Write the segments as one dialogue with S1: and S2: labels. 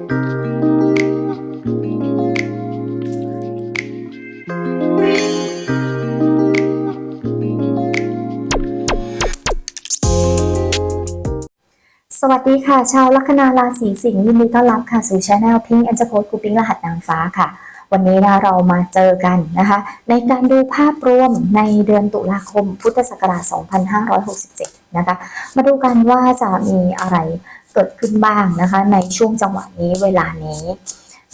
S1: สวัสดีค่ะ ชาวลัคนาราศีสิงห์ยินดีต้อนรับค่ะ สู่ช anel พิงแอนจะโพสกูปิงรหัสนางฟ้าค่ะ วันนี้นะเรามาเจอกันนะคะ ในการดูภาพรวมในเดือนตุลาคมพุทธศักราช 2567 นะคะ มาดูกันว่าจะมีอะไร เกิดขึ้นบ้างนะคะ ในช่วงจังหวะนี้เวลานี้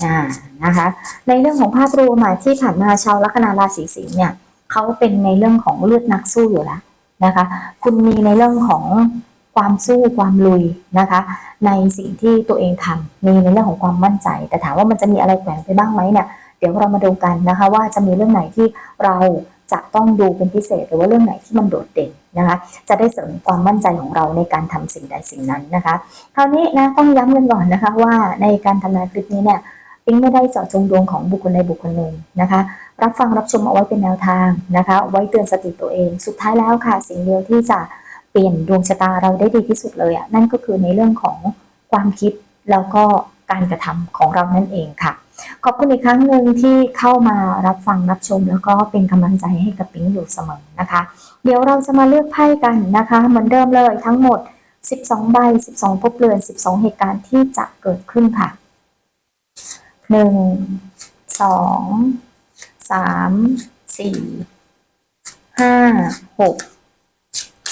S1: อ่านะคะ ในเรื่องของภาพรวมที่ผ่านมาชาวลัคนาราศีสิงห์เนี่ยเขาเป็นในเรื่องของเลือดนักสู้อยู่แล้วนะคะ คุณมีในเรื่องของความสู้ความลุยนะคะ ในสิ่งที่ตัวเองทำมีในเรื่องของความมั่นใจ แต่ถามว่ามันจะมีอะไรแฝงไปบ้างไหมเนี่ยเดี๋ยวเรามาดูกันนะคะ ว่าจะมีเรื่องไหนที่เรา จะต้องดูเป็นพิเศษหรือว่าเรื่องไหนที่มันโดดเด่นนะคะ จะได้เสริมความมั่นใจของเราในการทำสิ่งใดสิ่งนั้นนะคะ คราวนี้นะต้องย้ำกันก่อนนะคะว่าในการทำนายคลิปนี้เนี่ยปิ๊งไม่ได้เจาะจงดวงของบุคคลใดบุคคลหนึ่งนะคะ รับฟังรับชมเอาไว้เป็นแนวทางนะคะ ไว้เตือนสติตัวเอง สุดท้ายแล้วค่ะ สิ่งเดียวที่จะเปลี่ยนดวงชะตาเราได้ดีที่สุดเลยอะนั่นก็คือในเรื่องของความคิดแล้วก็การกระทำของเรานั่นเองค่ะ ขอบคุณอีกครั้งหนึ่งที่เข้ามารับฟังรับชม แล้วก็เป็นกำลังใจให้กับปิ๊งอยู่เสมอนะคะ เดี๋ยวเราจะมาเลือกไพ่กันนะคะ เหมือนเดิมเลยทั้งหมด 12 ใบ 12ภพเรือน 12 เหตุการณ์ที่จะเกิดขึ้นค่ะ 1 2 3 4 5 6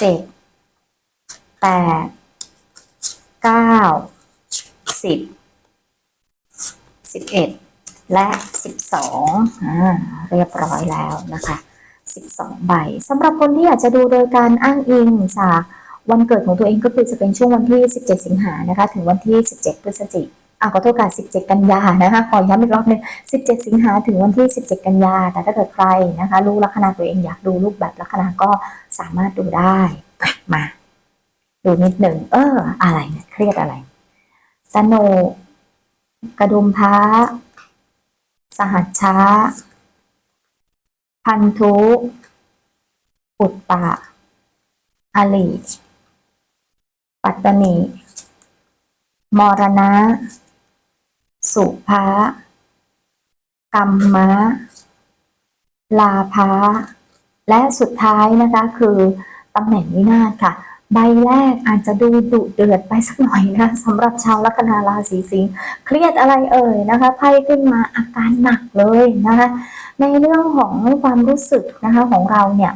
S1: 7แปดเก้า สิบเอ็ดและสิบสองอ่าเรียบร้อยแล้วนะคะสิบสองใบสำหรับคนที่อยากจะดูโดยการอ้างอิงจากวันเกิดของตัวเองก็คือจะเป็นช่วงวันที่ 17 สิงหานะคะ ถึงวันที่ 17 พฤศจิกอ่าขอโทษค่ะ17 กันยานะคะ ขอย้ำอีกรอบหนึ่ง17 สิงหาถึงวันที่ 17 กันยา แต่ถ้าเกิดใครนะคะรู้ลัคนาตัวเองอยากดูรูปแบบลัคนาก็สามารถดูได้มา ดูนิดหนึ่ง เออ อะไรเนี่ยเครียดอะไรตโน กระดุมพระสหัชช้า พันธุอุตตะอลิปัตตนี มรณะ สุภะกรรมะ ลาภะและสุดท้ายนะคะคือตำแหน่งวินาศค่ะ ใบแรกอาจจะดูดุเดือดไปสักหน่อยนะสำหรับชาวลัคนาราศีสิงห์เครียดอะไรเอ่ยนะคะไพ่ขึ้นมาอาการหนักเลยนะคะในเรื่องของความรู้สึกนะคะของเราเนี่ย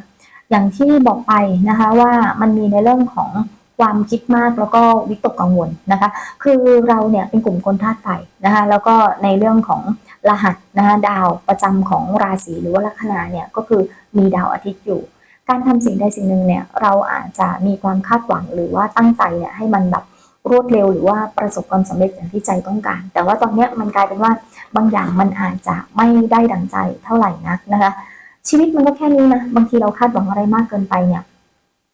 S1: อย่างที่บอกไปนะคะว่ามันมีในเรื่องของความคิดมากแล้วก็วิตกกังวลนะคะ คือเราเนี่ยเป็นกลุ่มคนธาตุไฟนะคะแล้วก็ในเรื่องของรหัสนะคะดาวประจำของราศีหรือว่าลัคนาเนี่ยก็คือมีดาวอาทิตย์อยู่ การทำสิ่งใดสิ่งหนึ่งเนี่ยเราอาจจะมีความคาดหวังหรือว่าตั้งใจเนี่ยให้มันแบบรวดเร็วหรือว่าประสบความสำเร็จอย่างที่ใจต้องการ แต่ว่าตอนเนี้ยมันกลายเป็นว่าบางอย่างมันอาจจะไม่ได้ดังใจเท่าไหร่นักนะคะ ชีวิตมันก็แค่นี้นะบางทีเราคาดหวังอะไรมากเกินไปเนี่ย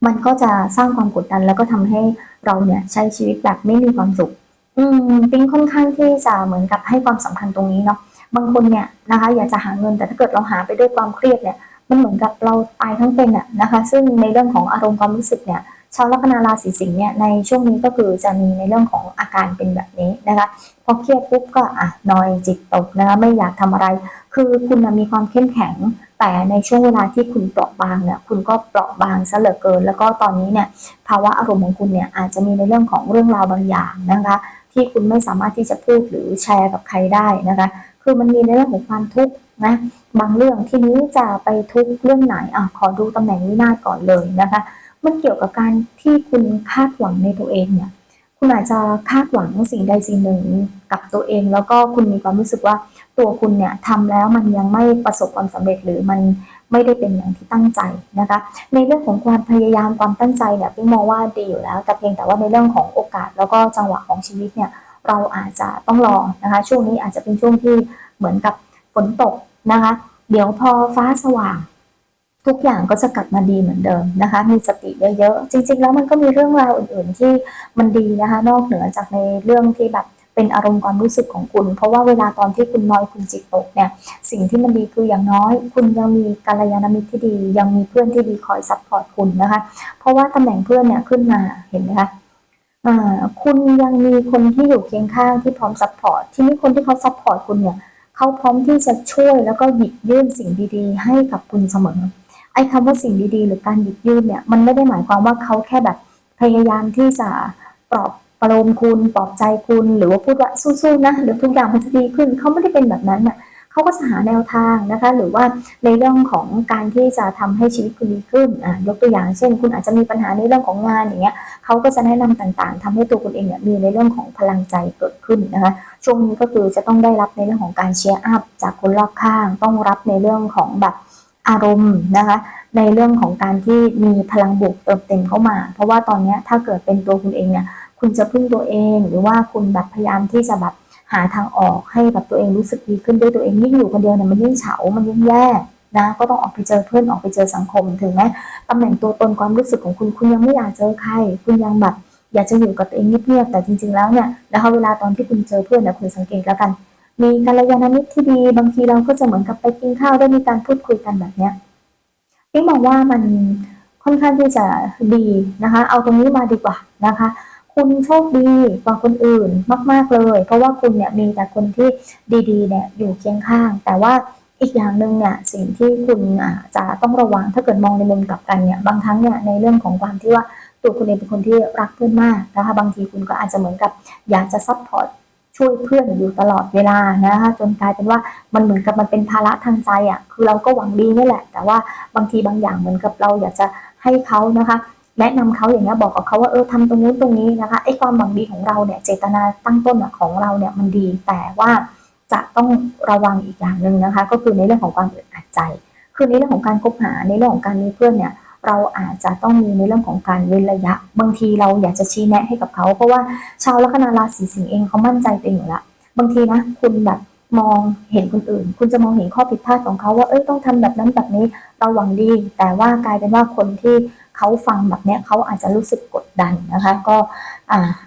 S1: มันก็จะสร้างความกดดันแล้วก็ทำให้เราเนี่ยใช้ชีวิตแบบไม่มีความสุข อืมปิงค่อนข้างที่จะเหมือนกับให้ความสำคัญตรงนี้เนาะบางคนเนี่ยนะคะ อยากจะหาเงินแต่ถ้าเกิดเราหาไปด้วยความเครียดเนี่ย มันเหมือนกับเราตายทั้งเป็นอะนะคะ ซึ่งในเรื่องของอารมณ์ความรู้สึกเนี่ยชาวลัคนาราศีสิงห์เนี่ยในช่วงนี้ก็คือจะมีในเรื่องของอาการเป็นแบบนี้นะคะพอเครียดปุ๊บก็อะนอยจิตตกนะคะไม่อยากทำอะไร คือคุณมีความเข้มแข็ง แต่ในช่วงเวลาที่คุณเปราะบางเนี่ยคุณก็เปราะบางซะเหลือเกิน แล้วก็ตอนนี้เนี่ยภาวะอารมณ์ของคุณเนี่ยอาจจะมีในเรื่องของเรื่องราวบางอย่างนะคะ ที่คุณไม่สามารถที่จะพูดหรือแชร์กับใครได้นะคะ คือมันมีในเรื่องของความทุกข์นะบางเรื่องที่นี้จะไปทุกข์เรื่องไหนอะขอดูตำแหน่งวินาศก่อนเลยนะคะ มันเกี่ยวกับการที่คุณคาดหวังในตัวเองเนี่ยคุณอาจจะคาดหวังสิ่งใดสิ่งหนึ่งกับตัวเอง แล้วก็คุณมีความรู้สึกว่าตัวคุณเนี่ยทำแล้วมันยังไม่ประสบความสำเร็จหรือมัน ไม่ได้เป็นอย่างที่ตั้งใจนะคะ ในเรื่องของความพยายามความตั้งใจเนี่ยพี่มองว่าดีอยู่แล้ว แต่เพียงแต่ว่าในเรื่องของโอกาสแล้วก็จังหวะของชีวิตเนี่ยเราอาจจะต้องรอนะคะ ช่วงนี้อาจจะเป็นช่วงที่เหมือนกับฝนตกนะคะ เดี๋ยวพอฟ้าสว่างทุกอย่างก็จะกลับมาดีเหมือนเดิมนะคะ มีสติเยอะๆ จริง ๆ แล้วมันก็มีเรื่องราวอื่น ๆ ที่มันดีนะคะ นอกเหนือจากในเรื่องที่แบบ เป็นอารมณ์ความรู้สึกของคุณ เพราะว่าเวลาตอนที่คุณน้อยคุณจิตตกเนี่ยสิ่งที่มันดีคืออย่างน้อย คุณยังมีกัลยาณมิตรที่ดี ยังมีเพื่อนที่ดีคอยซัพพอร์ตคุณนะคะ เพราะว่าตำแหน่งเพื่อนเนี่ยขึ้นมาเห็นไหมคะคุณยังมีคนที่อยู่เคียงข้างที่พร้อมซัพพอร์ตที่นี่คนที่เขาซัพพอร์ตคุณเนี่ยเขาพร้อมที่จะช่วยแล้วก็หยิบยื่นสิ่งดีๆ ให้กับคุณเสมอไอ้คำว่าสิ่งดีๆ หรือการหยิบยื่นเนี่ยมันไม่ได้หมายความว่าเขาแค่แบบพยายามที่จะปลอบ ประโลมคุณปลอบใจคุณ หรือว่าพูดว่าสู้ๆนะเดี๋ยวทุกอย่างมันจะดีขึ้นเขาไม่ได้เป็นแบบนั้นน่ะเขาก็จะหาแนวทางนะคะ หรือว่าในเรื่องของการที่จะทำให้ชีวิตคุณดีขึ้นอะยกตัวอย่างเช่น คุณอาจจะมีปัญหาในเรื่องของงานอย่างเงี้ยเขาก็จะแนะนำต่างๆทำให้ตัวคุณเองเนี่ยมีในเรื่องของพลังใจเกิดขึ้นนะคะ ช่วงนี้ก็คือจะต้องได้รับในเรื่องของการเชียร์อัพจากคนรอบข้าง ต้องรับในเรื่องของแบบอารมณ์นะคะ ในเรื่องของการที่มีพลังบวกเติมเต็มเข้ามา เพราะว่าตอนนี้ถ้าเกิดเป็นตัวคุณเองเนี่ย คุณจะพึ่งตัวเอง หรือว่าคุณแบบพยายามที่จะแบบหาทางออกให้แบบตัวเองรู้สึกดีขึ้นด้วยตัวเองยิ่งอยู่คนเดียวเนี่ยมันยิ่งเฉา มันยิ่งแย่นะก็ต้องออกไปเจอเพื่อนออกไปเจอสังคมถึงแม้ตำแหน่งตัวตนความรู้สึกของคุณคุณยังไม่อยากเจอใคร คุณยังแบบอยากจะอยู่กับตัวเองเงียบๆแต่จริง ๆแล้วเนี่ยแล้วเวลาตอนที่คุณเจอเพื่อนเนี่ยคุณสังเกตแล้วกัน มีกัลยาณมิตรที่ดีบางทีเราก็จะเหมือนกับไปกินข้าวได้มีการพูดคุยกันแบบเนี้ยพี่มองว่ามันค่อนข้างที่จะดีนะคะ เอาตรงนี้มาดีกว่านะคะ คุณโชคดีกว่าคนอื่นมาก ๆเลย เพราะว่าคุณเนี่ยมีแต่คนที่ดีๆเนี่ยอยู่เคียงข้าง แต่ว่าอีกอย่างหนึ่งเนี่ยสิ่งที่คุณอ่าจะต้องระวังถ้าเกิดมองในมุมกลับกันเนี่ยบางครั้งเนี่ยในเรื่องของความที่ว่าตัวคุณเองเป็นคนที่รักเพื่อนมากนะคะบางทีคุณก็อาจจะเหมือนกับอยากจะซัพพอร์ตช่วยเพื่อนอยู่ตลอดเวลานะคะจนกลายเป็นว่ามันเหมือนกับมันเป็นภาระทางใจอะคือเราก็หวังดีนี่แหละ แต่ว่าบางทีบางอย่างเหมือนกับเราอยากจะให้เขานะคะ แนะนำเขาอย่างเงี้ยบอกกับเขาว่าเออทำตรงนู้นตรงนี้นะคะไอ้ความหวังดีของเราเนี่ยเจตนาตั้งต้นของเราเนี่ยมันดี แต่ว่าจะต้องระวังอีกอย่างหนึ่งนะคะ ก็คือในเรื่องของความอึดอัดใจ คือในเรื่องของการคบหาในเรื่องของการมีเพื่อนเนี่ยเราอาจจะต้องมีในเรื่องของการเว้นระยะ บางทีเราอยากจะชี้แนะให้กับเขา เพราะว่าชาวลัคนาราศีสิงห์เองเขามั่นใจตัวเองอยู่ละบางทีนะคุณแบบมองเห็นคนอื่น คุณจะมองเห็นข้อผิดพลาดของเขาว่าเอ้ยต้องทำแบบนั้นแบบนี้เราหวังดี แต่ว่ากลายเป็นว่าคนที่ เขาฟังแบบเนี้ยเขาอาจจะรู้สึกกดดันนะคะ ก็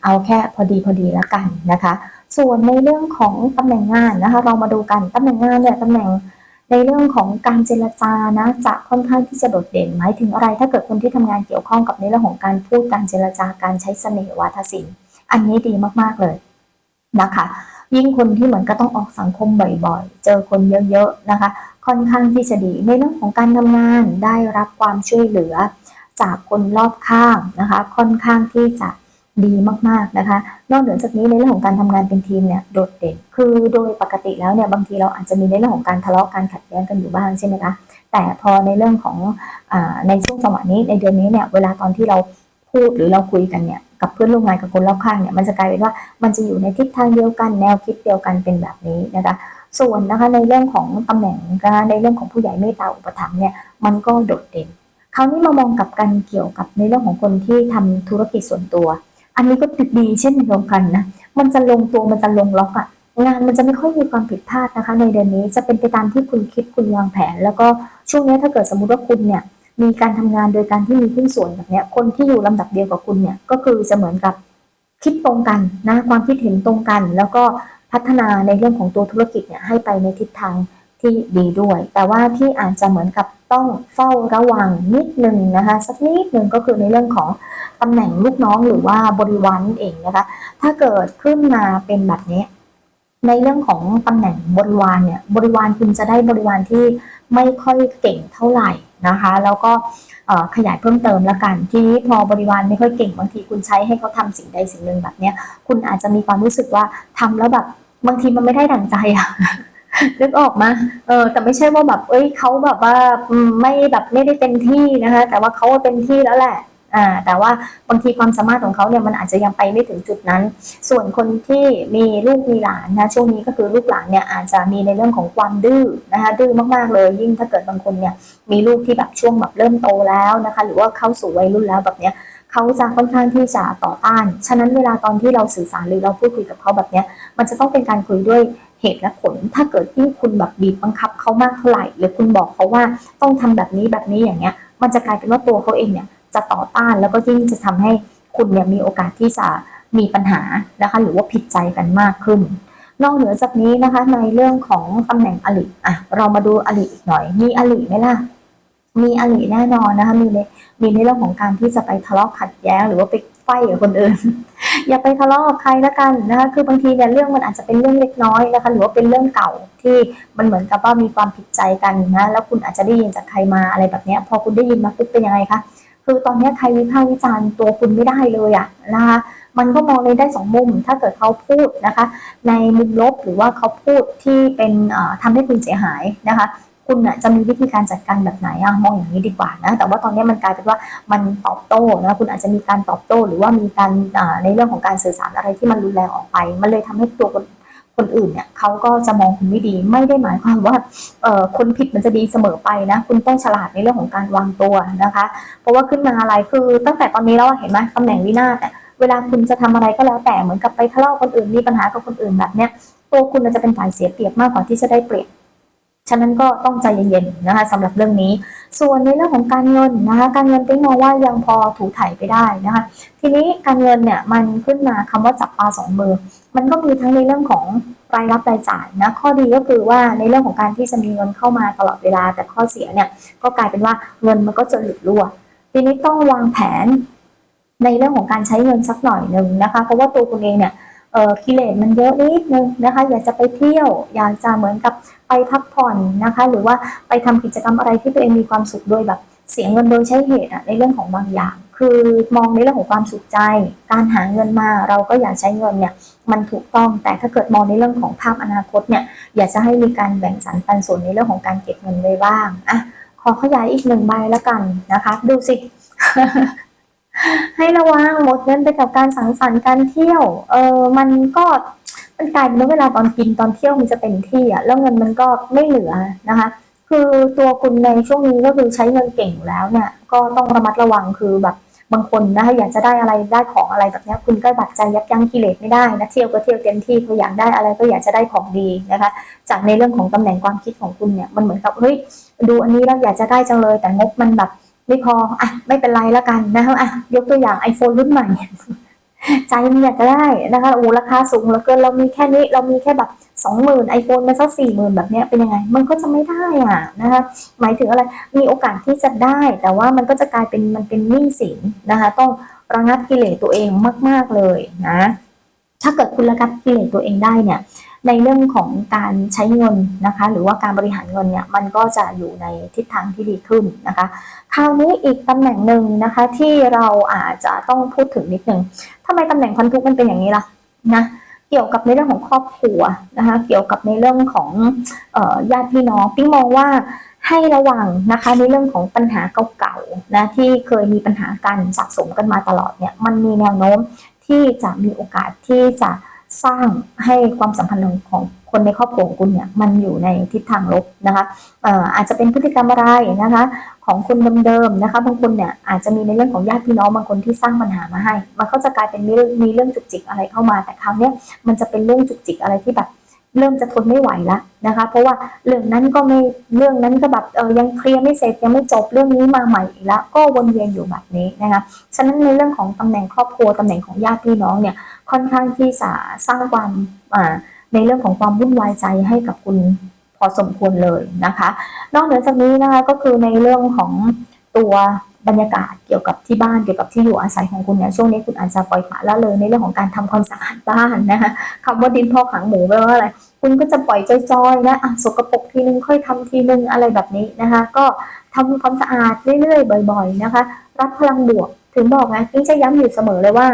S1: เอาแค่พอดีพอดีแล้วกันนะคะ ส่วนในเรื่องของตำแหน่งงานนะคะ เรามาดูกันตำแหน่งงานเนี่ยตำแหน่งในเรื่องของการเจรจานะจะค่อนข้างที่จะโดดเด่นหมายถึงอะไร ถ้าเกิดคนที่ทำงานเกี่ยวข้องกับในเรื่องของการพูดการเจรจาการใช้เสน่ห์วาทศิลป์ อันนี้ดีมากๆเลยนะคะ ยิ่งคนที่เหมือนก็ต้องออกสังคมบ่อยๆ เจอคนเยอะๆนะคะ ค่อนข้างที่จะดีในเรื่องของการทำงานได้รับความช่วยเหลือ จากคนรอบข้างนะคะ ค่อนข้างที่จะดีมากๆนะคะ นอกเหนือจากนี้ในเรื่องของการทำงานเป็นทีมเนี่ยโดดเด่น คือโดยปกติแล้วเนี่ยบางทีเราอาจจะมีในเรื่องของการทะเลาะการขัดแย้งกันอยู่บ้างใช่ไหมคะแต่พอในเรื่องของอในช่วงจังหวะนี้ในเดือนนี้เนี่ยเวลาตอนที่เราพูดหรือเราคุยกันเนี่ยกับเพื่อนร่วมงานกับคนรอบข้างเนี่ยมันจะกลายเป็นว่ามันจะอยู่ในทิศทางเดียวกันแนวคิดเดียวกันเป็นแบบนี้นะคะส่วนนะคะในเรื่องของตำแหน่งในเรื่องของผู้ใหญ่เมตตาอุปถัมภ์เนี่ยมันก็โดดเด่น คราวนี้มามองกับกันเกี่ยวกับในเรื่องของคนที่ทำธุรกิจส่วนตัว อันนี้ก็ดีเช่นเดียวกันนะ มันจะลงตัวมันจะลงล็อกอะงานมันจะไม่ค่อยมีความผิดพลาดนะคะ ในเดือนนี้จะเป็นไปตามที่คุณคิดคุณวางแผน แล้วก็ช่วงนี้ถ้าเกิดสมมติว่าคุณเนี่ยมีการทำงานโดยการที่มีหุ้นส่วนแบบเนี้ยคนที่อยู่ลำดับเดียวกับคุณเนี่ยก็คือจะเหมือนกับคิดตรงกันนะความคิดเห็นตรงกัน แล้วก็พัฒนาในเรื่องของตัวธุรกิจเนี่ยให้ไปในทิศทาง ที่ดีด้วย แต่ว่าที่อาจจะเหมือนกับต้องเฝ้าระวังนิดนึงนะคะ สักนิดนึงก็คือในเรื่องของตำแหน่งลูกน้องหรือว่าบริวารนั่นเองนะคะ ถ้าเกิดขึ้นมาเป็นแบบนี้ ในเรื่องของตำแหน่งบริวารเนี่ยบริวารคุณจะได้บริวารที่ไม่ค่อยเก่งเท่าไหร่นะคะ แล้วก็ขยายเพิ่มเติมล้วกัน ทีนี้พอบริวารไม่ค่อยเก่งบางทีคุณใช้ให้เขาทำสิ่งใดสิ่งหนึ่งแบบเนี้ยคุณอาจจะมีความรู้สึกว่าทำแล้วแบบบางทีมันไม่ได้ดั่งใจอะ นึกออกมาเออแต่ไม่ใช่ว่าแบบ เอ้ยเขาแบบว่าไม่แบบไม่ได้เต็มที่นะคะ แต่ว่าเขาเต็มที่แล้วแหละอ่าแต่ว่าบางทีความสามารถของเขาเนี่ยมันอาจจะยังไปไม่ถึงจุดนั้น ส่วนคนที่มีลูกมีหลานนะช่วงนี้ก็คือลูกหลานเนี่ยอาจจะมีในเรื่องของความดื้อนะคะดื้อมากๆเลย ยิ่งถ้าเกิดบางคนเนี่ยมีลูกที่แบบช่วงแบบเริ่มโตแล้วนะคะ หรือว่าเข้าสู่วัยรุ่นแล้วแบบเนี้ยเขาจะค่อนข้างที่จะต่อต้าน ฉะนั้นเวลาตอนที่เราสื่อสารหรือเราพูดคุยกับเขาแบบเนี้ยมันจะต้องเป็นการคุยด้วย เหตุและผล ถ้าเกิดยิ่งคุณแบบบีบบังคับเขามากเท่าไหร่ หรือคุณบอกเขาว่าต้องทำแบบนี้แบบนี้อย่างเงี้ย มันจะกลายเป็นว่าตัวเขาเองเนี่ยจะต่อต้านแล้วก็ยิ่งจะทำให้คุณเนี่ยมีโอกาสที่จะมีปัญหานะคะหรือว่าผิดใจกันมากขึ้น นอกเหนือจากนี้นะคะในเรื่องของตำแหน่งอลิอะเรามาดูอลิอีกหน่อย มีอลิไหมล่ะมีอลิแน่นอนนะคะมีในมีในเรื่องของการที่จะไปทะเลาะขัดแย้งหรือว่าไป ไฟกับคนอื่น อย่าไปทะเลาะกับใครละกันนะคะคือบางทีเนี่ยเรื่องมันอาจจะเป็นเรื่องเล็กน้อยนะคะหรือว่าเป็นเรื่องเก่าที่มันเหมือนกับว่ามีความผิดใจกันนะแล้วคุณอาจจะได้ยินจากใครมาอะไรแบบนี้พอคุณได้ยินมาปุ๊บเป็นยังไงคะคือตอนนี้ใครวิพากษ์วิจารณ์ตัวคุณไม่ได้เลยอะนะคะมันก็มองในได้สองมุม ถ้าเกิดเขาพูดนะคะ ในมุมลบหรือว่าเขาพูดที่เป็นเอ่อทำให้คุณเสียหายนะคะ คุณน่ะจะมีวิธีการจัดการแบบไหนอะมองอย่างนี้ดีกว่านะแต่ว่าตอนนี้มันกลายเป็นว่ามันตอบโต้นะคุณอาจจะมีการตอบโต้ หรือว่ามีการในเรื่องของการสื่อสารอะไรที่มันรุนแรงออกไป มันเลยทำให้ตัวคนคนอื่นเนี่ยเขาก็จะมองคุณไม่ดี ไม่ได้หมายความว่าเอ่อคนผิดมันจะดีเสมอไปนะ คุณต้องฉลาดในเรื่องของการวางตัวนะคะ เพราะว่าขึ้นมาอะไรคือตั้งแต่ตอนนี้แล้วเห็นไหมตำแหน่งวินาศเนี่ยเวลาคุณจะทำอะไรก็แล้วแต่เหมือนกับไปทะเลาะคนอื่นมีปัญหากับคนอื่นแบบเนี้ยตัวคุณจะเป็นฝ่ายเสียเปรียบมากกว่าที่จะได้เปรียบ ฉะนั้นก็ต้องใจเย็นๆนะคะสำหรับเรื่องนี้ ส่วนในเรื่องของการเงินนะคะการเงินติ๊งมองว่ายังพอถูถ่ายไปได้นะคะทีนี้การเงินเนี่ยมันขึ้นมาคำว่าจับปลาสองมือ มันก็มีทั้งในเรื่องของรายรับรายจ่ายนะข้อดีก็คือว่าในเรื่องของการที่จะมีเงินเข้ามาตลอดเวลา แต่ข้อเสียเนี่ยก็กลายเป็นว่าเงินมันก็จะหลุดรั่วทีนี้ต้องวางแผนในเรื่องของการใช้เงินสักหน่อยหนึ่งนะคะ เพราะว่าตัวคุณเองเนี่ย กิเลสมันเยอะนิดนึงนะคะ อยากจะไปเที่ยว อยากจะเหมือนกับไปพักผ่อนนะคะ หรือว่าไปทำกิจกรรมอะไรที่ตัวเองมีความสุขโดยแบบเสียเงินโดยใช้เหตุอะในเรื่องของบางอย่าง คือมองในเรื่องของความสุขใจ การหาเงินมาเราก็อยากใช้เงินเนี่ยมันถูกต้องแต่ถ้าเกิดมองในเรื่องของภาพอนาคตเนี่ยอยากจะให้มีการแบ่งสรรปันส่วนในเรื่องของการเก็บเงินไว้บ้างอะขอขยายอีกหนึ่งใบแล้วกันนะคะ ดูสิ ให้ระวังหมดเงินไปกับการสังสรรค์การเที่ยว เออมันก็มันกลายเป็นว่าเวลาตอนกินตอนเที่ยวมันจะเต็มที่อะแล้วเงินมันก็ไม่เหลือนะคะ คือตัวคุณในช่วงนี้ก็คือใช้เงินเก่งแล้วเนี่ยก็ต้องระมัดระวังคือแบบบางคนนะคะอยากจะได้อะไรได้ของอะไรแบบนี้คุณก็บัดใจยับยั้งกิเลสไม่ได้นะเที่ยวก็เที่ยวเต็มที่คืออยากได้อะไรก็อยากจะได้ของดีนะคะ จากในเรื่องของตำแหน่งความคิดของคุณเนี่ยมันเหมือนกับเฮ้ยดูอันนี้แล้วอยากจะได้จังเลยแต่งบมันแบบ ไม่พออะไม่เป็นไรแล้วกันนะคะอะยกตัวอย่าง iPhone รุ่นใหม่ ใจมันอยากจะได้นะคะโอ้ราคาสูงเหลือเกินเรามีแค่นี้เรามีแค่แบบสองหมื่นไอโฟนมาสักสี่หมื่นแบบเนี้ยเป็นยังไง มันก็จะไม่ได้อะนะคะหมายถึงอะไรมีโอกาสที่จะได้ แต่ว่ามันก็จะกลายเป็นมันเป็นหนี้สินนะคะต้องระงับกิเลสตัวเองมาก ๆเลยนะ ถ้าเกิดคุณระงับกิเลสตัวเองได้เนี่ย ในเรื่องของการใช้เงินนะคะ หรือว่าการบริหารเงินเนี่ยมันก็จะอยู่ในทิศทางที่ดีขึ้นนะคะ คราวนี้อีกตำแหน่งหนึ่งนะคะที่เราอาจจะต้องพูดถึงนิดนึงทำไมตำแหน่งพันธุมันเป็นอย่างนี้ล่ะนะเกี่ยวกับในเรื่องของครอบครัวนะคะ เกี่ยวกับในเรื่องของเอ่อญาติพี่น้องปิ๊งมองว่าให้ระวังนะคะในเรื่องของปัญหาเก่าๆนะที่เคยมีปัญหากันสะสมกันมาตลอดเนี่ยมันมีแนวโน้มที่จะมีโอกาสที่จะ สร้างให้ความสัมพันธ์ของคนในครอบครัวของคุณเนี่ยมันอยู่ในทิศทางลบนะคะอาจจะเป็นพฤติกรรมอะไรนะคะของคนเดิมๆนะคะบางคนเนี่ยอาจจะมีในเรื่องของญาติพี่น้องบางคนที่สร้างปัญหามาให้ มันก็จะกลายเป็นมีเรื่องมีเรื่องจุกจิกอะไรเข้ามา แต่คราวนี้มันจะเป็นเรื่องจุกจิกอะไรที่แบบ เริ่มจะทนไม่ไหวแล้วนะคะ เพราะว่าเรื่องนั้นก็ไม่เรื่องนั้นก็แบบเออยังเคลียร์ไม่เสร็จยังไม่จบเรื่องนี้มาใหม่อีกแล้วก็วนเวียนอยู่แบบนี้นะคะฉะนั้นในเรื่องของตำแหน่งครอบครัวตำแหน่งของญาติพี่น้องเนี่ยค่อนข้างที่จะสร้างความอ่าในเรื่องของความวุ่นวายใจให้กับคุณพอสมควรเลยนะคะ นอกเหนือจากนี้นะคะก็คือในเรื่องของตัว บรรยากาศเกี่ยวกับที่บ้านเกี่ยวกับที่อยู่อาศัยของคุณเนี่ยช่วงนี้คุณอาจจะปล่อยปละละเลยในเรื่องของการทำความสะอาดบ้านนะคะคำว่าดินพอกหางหมูแปลว่าอะไรคุณก็จะปล่อยจอยๆนะอะสกปรกทีนึงค่อยทำทีนึงอะไรแบบนี้นะคะ ก็ทำความสะอาดเรื่อยๆ บ่อย ๆ นะคะ รับพลังบวกถึงบอกนะที่จะย้ำอยู่เสมอเลยว่า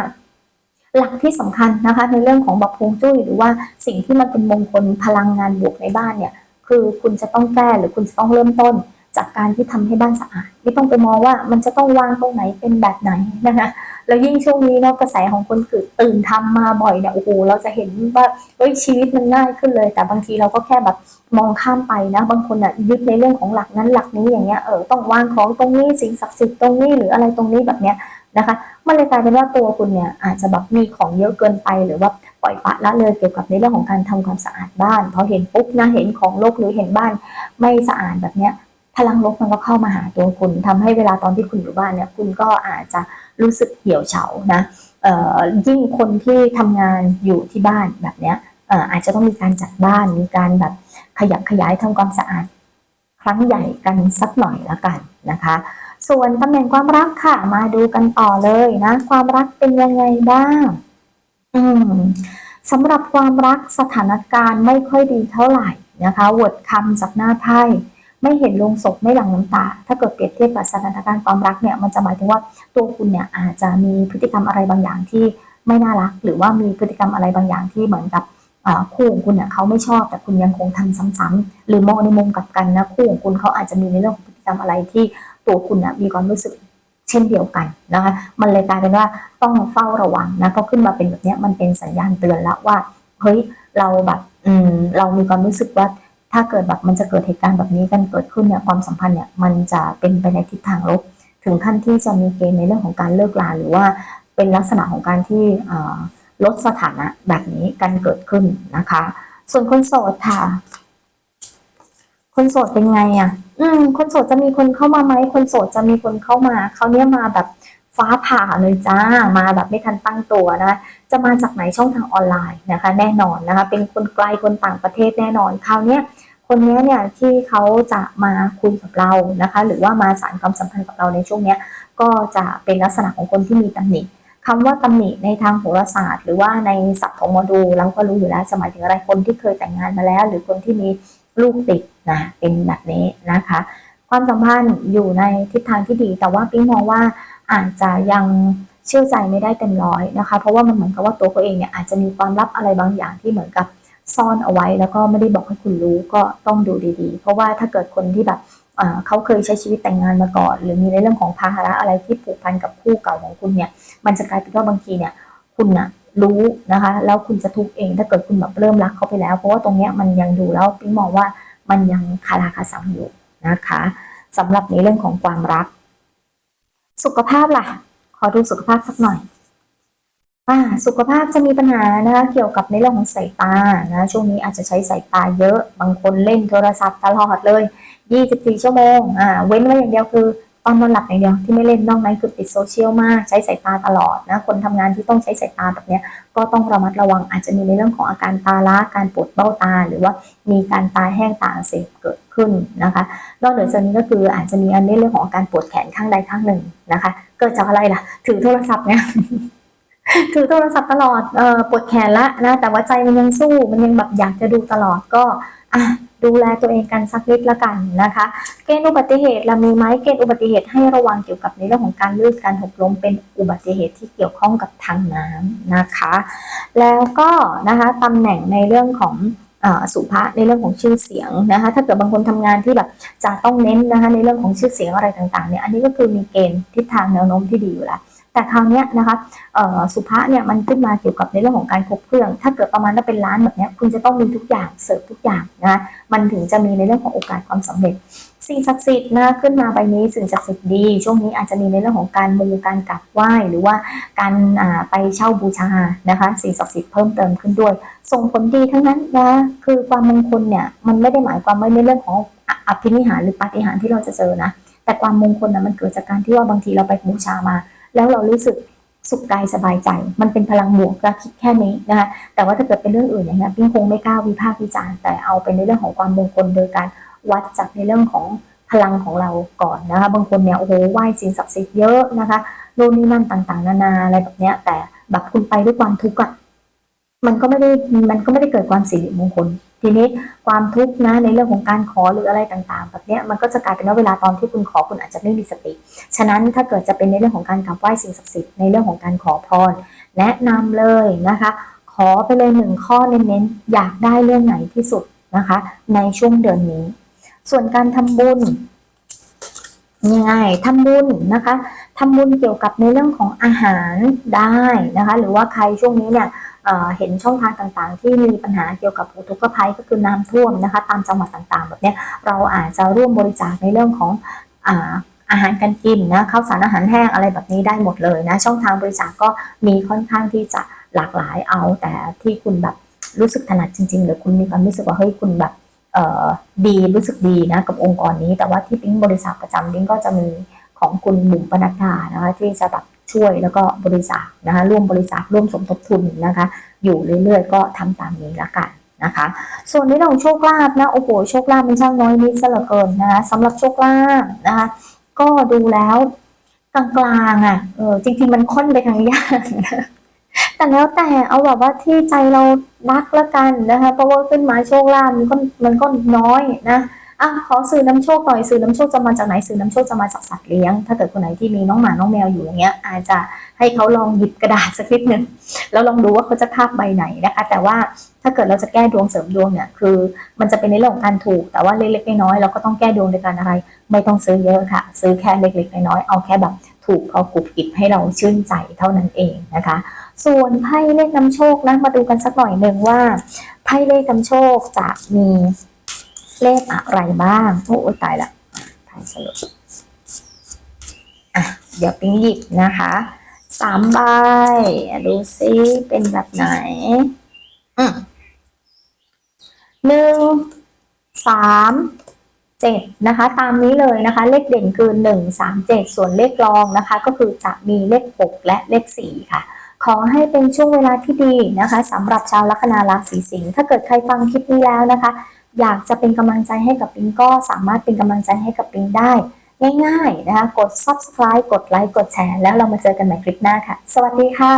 S1: หลักที่สำคัญนะคะในเรื่องของบักพงจุ้ยหรือว่าสิ่งที่มันเป็นมงคลพลังงานบวกในบ้านเนี่ย คือคุณจะต้องแก้หรือคุณจะต้องเริ่มต้น จากการที่ทำให้บ้านสะอาด ไม่ต้องไปมองว่ามันจะต้องวางตรงไหนเป็นแบบไหนนะคะแล้วยิ่งช่วงนี้เนาะกระแสของคนคือตื่นทำมาบ่อยเนี่ยโอ้โหเราจะเห็นว่าเฮ้ยชีวิตมันง่ายขึ้นเลย แต่บางทีเราก็แค่แบบมองข้ามไปนะ บางคนอะยึดในเรื่องของหลักนั้นหลักนี้อย่างเงี้ยเออต้องวางของตรงนี้สิ่งศักดิ์สิทธิ์ตรงนี้หรืออะไรตรงนี้แบบเนี้ยนะคะมันเลยกลายเป็นว่าตัวคุณเนี่ยอาจจะแบบมีของเยอะเกินไปหรือว่าปล่อยปะละเลยเกี่ยวกับในเรื่องของการทำความสะอาดบ้านพอเห็นปุ๊บนะเห็นของรกหรือเห็นบ้านไม่สะอาดแบบเนี้ย พลังลบมันก็เข้ามาหาตัวคุณทำให้เวลาตอนที่คุณอยู่บ้านเนี่ยคุณก็อาจจะรู้สึกเหี่ยวเฉานะยิ่งคนที่ทำงานอยู่ที่บ้านแบบเนี้ยอาจจะต้องมีการจัดบ้านมีการแบบขยับขยายทำความสะอาด ครั้งใหญ่กันสักหน่อยละกันนะคะ ส่วนตำแหน่งความรักค่ะมาดูกันต่อเลยนะ ความรักเป็นยังไงบ้าง อืมสำหรับความรักสถานการณ์ไม่ค่อยดีเท่าไหร่นะคะวดคำจากหน้าไพ่ ไม่เห็นลงศพไม่หลั่งน้ำตา ถ้าเกิดเปรียบเทียบกับสถานการณ์ความรักเนี่ยมันจะหมายถึงว่าตัวคุณเนี่ยอาจจะมีพฤติกรรมอะไรบางอย่างที่ไม่น่ารัก หรือว่ามีพฤติกรรมอะไรบางอย่างที่เหมือนกับคู่ของคุณเนี่ยเขาไม่ชอบแต่คุณยังคงทำซ้ำๆหรือมองในมุมกลับกันนะคู่ของคุณเขาอาจจะมีในเรื่องของพฤติกรรมอะไรที่ตัวคุณเนี่ยมีความรู้สึกเช่นเดียวกันนะคะมันเลยกลายเป็นว่าต้องเฝ้าระวังนะก็ขึ้นมาเป็นแบบนี้มันเป็นสัญญาณเตือนแล้วว่าเฮ้ยเราแบบอืมเรามีความรู้สึกว่า ถ้าเกิดแบบมันจะเกิดเหตุการณ์แบบนี้กันเกิดขึ้นเนี่ยความสัมพันธ์เนี่ยมันจะเป็นไปในทิศทางลบ ถึงขั้นที่จะมีเกณฑ์ในเรื่องของการเลิกลาหรือว่าเป็นลักษณะของการที่ลดสถานะแบบนี้กันเกิดขึ้นนะคะ ส่วนคนโสดค่ะ คนโสดเป็นไงอะ อืม คนโสดจะมีคนเข้ามาไหมคนโสดจะมีคนเข้ามาเขาเนี้ยมาแบบ ฟ้าผ่าเลยจ้ามาแบบไม่ทันตั้งตัวนะจะมาจากไหนช่องทางออนไลน์นะคะ แน่นอนนะคะ เป็นคนไกลคนต่างประเทศแน่นอนคราวนี้คนนี้เนี่ยที่เขาจะมาคุยกับเรานะคะ หรือว่ามาสานความสัมพันธ์กับเราในช่วงนี้ก็จะเป็นลักษณะของคนที่มีตำหนิคำว่าตำหนิในทางโหราศาสตร์ หรือว่าในศัพท์ของหมอดูเราก็รู้อยู่แล้วจะหมายถึงอะไรคนที่เคยแต่งงานมาแล้ว หรือคนที่มีลูกติดนะเป็นแบบนี้นะคะ ความสัมพันธ์อยู่ในทิศทางที่ดี แต่ว่าปิ๊งมองว่า อาจจะยังเชื่อใจไม่ได้เต็มร้อยนะคะ เพราะว่ามันเหมือนกับว่าตัวเขาเองเนี่ยอาจจะมีความลับอะไรบางอย่างที่เหมือนกับซ่อนเอาไว้ แล้วก็ไม่ได้บอกให้คุณรู้ก็ต้องดูดีๆ เพราะว่าถ้าเกิดคนที่แบบเขาเคยใช้ชีวิตแต่งงานมาก่อน หรือมีในเรื่องของภาระอะไรที่ผูกพันกับคู่เก่าของคุณเนี่ย มันจะกลายเป็นว่าบางทีเนี่ย คุณน่ะรู้นะคะ แล้วคุณจะทุกข์เองถ้าเกิดคุณแบบเริ่มรักเขาไปแล้ว เพราะว่าตรงเนี้ยมันยังดูแล้วปิ๊งมองว่ามันยังคาราคาซังอยู่นะคะสำหรับในเรื่องของความรัก สุขภาพล่ะ ขอดูสุขภาพสักหน่อยอ่าสุขภาพจะมีปัญหานะคะเกี่ยวกับในเรื่องของสายตานะช่วงนี้อาจจะใช้สายตาเยอะ บางคนเล่นโทรศัพท์ตลอดเลย 24 ชั่วโมงอ่าเว้นไว้อย่างเดียวคือ ตอนนอนหลับอย่างเดียวที่ไม่เล่นนอกนั้นคือติดโซเชียลมากใช้สายตาตลอดนะคนทำงานที่ต้องใช้สายตาแบบนี้ก็ต้องระมัดระวังอาจจะมีในเรื่องของอาการตาล้าการปวดเบ้าตา หรือว่ามีการตาแห้งตาอักเสบเกิดขึ้นนะคะนอกเหนือจากนี้ก็คืออาจจะมีอันเรื่องของอาการปวดแขนข้างใดข้างหนึ่งนะคะ เกิดจากอะไรล่ะ ถือโทรศัพท์เนี่ยถือโทรศัพท์ตลอดเออปวดแขนละนะแต่ว่าใจมันยังสู้มันยังแบบอยากจะดูตลอดก็อะ ดูแลตัวเองกันสักนิดละกันนะคะ เกณฑ์อุบัติเหตุเรามีไหมเกณฑ์อุบัติเหตุให้ระวังเกี่ยวกับในเรื่องของการลื่นการหกล้มเป็นอุบัติเหตุที่เกี่ยวข้องกับทางน้ำนะคะ แล้วก็นะคะตำแหน่งในเรื่องของสุภาในเรื่องของชื่อเสียงนะคะ ถ้าเกิดบางคนทำงานที่แบบจะต้องเน้นนะคะในเรื่องของชื่อเสียงอะไรต่างๆเนี่ยอันนี้ก็คือมีเกณฑ์ทิศทางแนวโน้มที่ดีอยู่แล้ว แต่คราวนี้นะคะสุภาเนี่ยมันขึ้นมาเกี่ยวกับในเรื่องของการครบเครื่อง ถ้าเกิดประมาณว่าเป็นร้านแบบนี้คุณจะต้องมีทุกอย่างเสิร์ฟทุกอย่างนะมันถึงจะมีในเรื่องของโอกาสความสำเร็จ สิ่งศักดิ์สิทธิ์นะขึ้นมาใบนี้สิ่งศักดิ์สิทธิ์ดี ช่วงนี้อาจจะมีในเรื่องของการมูการกราบไหว้หรือว่าการไปเช่าบูชานะคะสิ่งศักดิ์สิทธิ์เพิ่มเติมขึ้นด้วย ส่งผลดีทั้งนั้นนะคือความมงคลเนี่ยมันไม่ได้หมายความว่าในเรื่องของออภินิหารหรือปาฏิหาริย์ที่เราจะเจอนะแต่ความมงคลนะมันเกิดจากการที่ว่าบางทีเราไปบูชามา แล้วเรารู้สึกสุขกายสบายใจ มันเป็นพลังบวกเราคิดแค่นี้นะคะแต่ว่าถ้าเกิดเป็นเรื่องอื่นอย่างเงี้ยพี่คงไม่กล้าวิพากษ์วิจารณ์แต่เอาเป็นในเรื่องของความมงคลโดยการวัดจากในเรื่องของพลังของเราก่อนนะคะ บางคนเนี่ยโอ้โหไหว้สิ่งศักดิ์สิทธิ์เยอะนะคะโน่นนี่นั่นต่างๆ นานาอะไรแบบเนี้ยแต่แบบคุณไปด้วยความทุกข์อะ มันก็ไม่ได้มันก็ไม่ได้เกิดความสิริมงคล ทีนี้ความทุกข์นะในเรื่องของการขอหรืออะไรต่างๆ แบบนี้มันก็จะกลายเป็นว่าเวลาตอนที่คุณขอคุณอาจจะไม่มีสติ ฉะนั้นถ้าเกิดจะเป็นในเรื่องของการกราบไหว้สิ่งศักดิ์สิทธิ์ในเรื่องของการขอพร แนะนำเลยนะคะ ขอไปเลยหนึ่งข้อเน้นๆอยากได้เรื่องไหนที่สุดนะคะ ในช่วงเดือนนี้ ส่วนการทำบุญยังไงทำบุญนะคะทำบุญเกี่ยวกับในเรื่องของอาหารได้นะคะ หรือว่าใครช่วงนี้เนี่ย เห็นช่องทางต่างๆ ที่มีปัญหาเกี่ยวกับอุทกภัยก็คือน้ำท่วมนะคะ ตามจังหวัดต่างๆ แบบนี้เราอาจจะร่วมบริจาคในเรื่องของอาหารการกินนะข้าวสารอาหารแห้งอะไรแบบนี้ได้หมดเลยนะช่องทางบริจาคก็มีค่อนข้างที่จะหลากหลายเอา แต่ที่คุณแบบรู้สึกถนัดจริงๆหรือคุณมีความรู้สึกว่าเฮ้ยคุณแบบดีรู้สึกดีนะกับองค์กรนี้ แต่ว่าที่ปิ๊งบริจาคประจำปิ๊งก็จะมีของคุณบุ๋มปนัดดานะคะที่จะแบบ ช่วยแล้วก็บริจาคนะคะร่วมบริจาคร่วมสมทบทุนนะคะ อยู่เรื่อยๆ ก็ทำตามนี้ละกันนะคะ ส่วนในเรื่องโชคลาภนะโอ้โหโชคลาภมันช่างน้อยนิดซะเหลือเกินนะคะสำหรับโชคลาภนะคะก็ดูแล้วกลางๆอะเออจริงๆ มันค่อนไปทางยากนะแต่แล้วแต่เอาแบบว่าที่ใจเรารักล้วกันนะคะเพราะว่าขึ้นมาโชคลาภมันก็มันก็น้อยนะ อะขอสื่อนำโชคหน่อยสื่อนำโชคจะมาจากไหนสื่อนำโชคจะมาจากสัตว์เลี้ยง ถ้าเกิดคนไหนที่มีน้องหมาน้องแมวอยู่อย่างเงี้ย อาจจะให้เขาลองหยิบกระดาษสักนิดหนึ่งแล้วลองดูว่าเขาจะคาบใบไหนนะคะ แต่ว่าถ้าเกิดเราจะแก้ดวงเสริมดวงเนี่ยคือ มันจะเป็นในเรื่องของการถูก แต่ว่าเล็กๆน้อยๆเราก็ต้องแก้ดวงโดยการอะไร ไม่ต้องซื้อเยอะค่ะ ซื้อแค่เล็กๆน้อยๆเอาแค่แบบถูกพอกรุบกริบให้เราชื่นใจเท่านั้นเองนะคะ ส่วนไพ่เลขนำโชคนะมาดูกันสักหน่อยหนึ่งว่าไพ่เลขนำโชคจะมี เลขอะไรบ้าง โอ้ยตายละไพ่สรุปอะ เดี๋ยวปิ๊งหยิบนะคะสามใบดูซิเป็นแบบไหน อืมหนึ่งสามเจ็ดนะคะ ตามนี้เลยนะคะ เลขเด่นคือหนึ่งสามเจ็ดส่วนเลขรองนะคะ ก็คือจะมีเลขหกและเลขสี่ค่ะ ขอให้เป็นช่วงเวลาที่ดีนะคะสำหรับชาวลัคนาราศีสิงห์ถ้าเกิดใครฟังคลิปนี้แล้วนะคะ อยากจะเป็นกำลังใจให้กับปิงก็สามารถเป็นกำลังใจให้กับปิงได้ ง่ายๆนะคะกด subscribe กดไลค์กดแชร์แล้วเรามาเจอกันใหม่คลิปหน้าค่ะ สวัสดีค่ะ